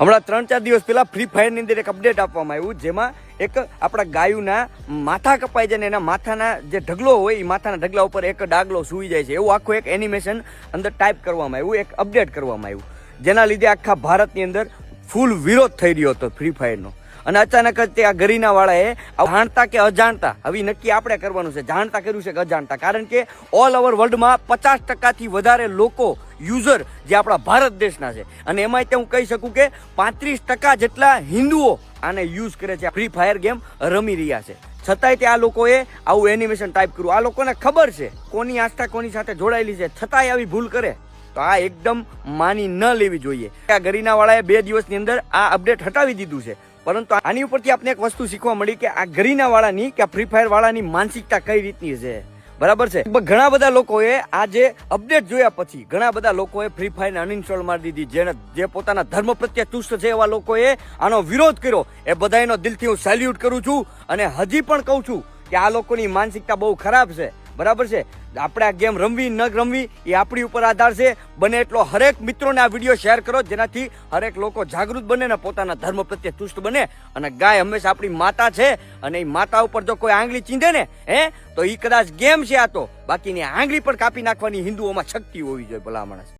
હમણાં ત્રણ ચાર દિવસ પહેલા ફ્રી ફાયરની અંદર એક અપડેટ આપવામાં આવ્યું, જેમાં એક આપણા ગાયુના માથા કપાઈ જાય ને એના માથાના જે ઢગલો હોય એ માથાના ઢગલા ઉપર એક ડાગલો સૂઈ જાય છે. એવું આખું એક એનિમેશન અંદર ટાઈપ કરવામાં આવ્યું, એક અપડેટ કરવામાં આવ્યું. જેના લીધે આખા ભારતની અંદર ફૂલ વિરોધ થઈ રહ્યો હતો ફ્રી ફાયરનો અને અચાનક જ તે આ ગરીના વાળાએ જાણતા કે અજાણતા, હવે નક્કી આપણે કરવાનું છે, જાણતા કર્યું છે કે અજાણતા. કારણ કે ઓલ ઓવર વર્લ્ડમાં પચાસ ટકાથી વધારે લોકો યુઝર જે આપણા ભારત દેશના છે. અને એમાંય તે હું કહી શકું કે પાંત્રીસ ટકા જેટલા હિન્દુઓ આને યુઝ કરે છે. ફ્રી ફાયર ગેમ રમી રહ્યા છે. છતાંય તે આ લોકોએ આવું એનિમેશન ટાઈપ કર્યું. આ લોકોને ખબર છે કોની આસ્થા કોની સાથે જોડાયેલી છે. છતાંય આવી ભૂલ કરે. તો આ એકદમ માની ન લેવી જોઈએ. આ ગરીના વાળાએ બે દિવસની અંદર આ અપડેટ હટાવી દીધું છે. પરંતુ આની ઉપરથી આપણે એક વસ્તુ શીખવા મળી કે આ ગરીના વાળાની કે ફ્રી ફાયર વાળાની માનસિકતા કઈ રીતની છે? બરાબર છે? ઘણા બધા લોકોએ આ જે અપડેટ જોયા પછી, ઘણા બધા લોકોએ ફ્રી ફાયર અનઇન્સ્ટોલ મારી દીધી. જેને, જે પોતાના ધર્મ પ્રત્યે તુષ્ટ છે એવા લોકોએ આનો વિરોધ કર્યો. એ બધાનો દિલથી હું સેલ્યુટ કરું છું અને હજી પણ કહું છું કે આ લોકોની માનસિકતા બહુ ખરાબ છે. બરાબર છે? આપણે આ ગેમ રમવી, ન રમવી એ આપણી ઉપર આધાર છે. બને એટલો હરેક મિત્રોને આ વીડિયો શેર કરો, જેનાથી હરેક લોકો જાગૃત બને ને પોતાના ધર્મ પ્રત્યે તુષ્ટ બને. અને ગાય હંમેશા આપણી માતા છે અને એ માતા ઉપર જો કોઈ આંગળી ચીંધે ને, હે, તો એ કદાચ ગેમ છે આ તો. બાકીની આંગળી પણ કાપી નાખવાની હિન્દુઓમાં શક્તિ હોવી જોઈએ ભલા માણસ.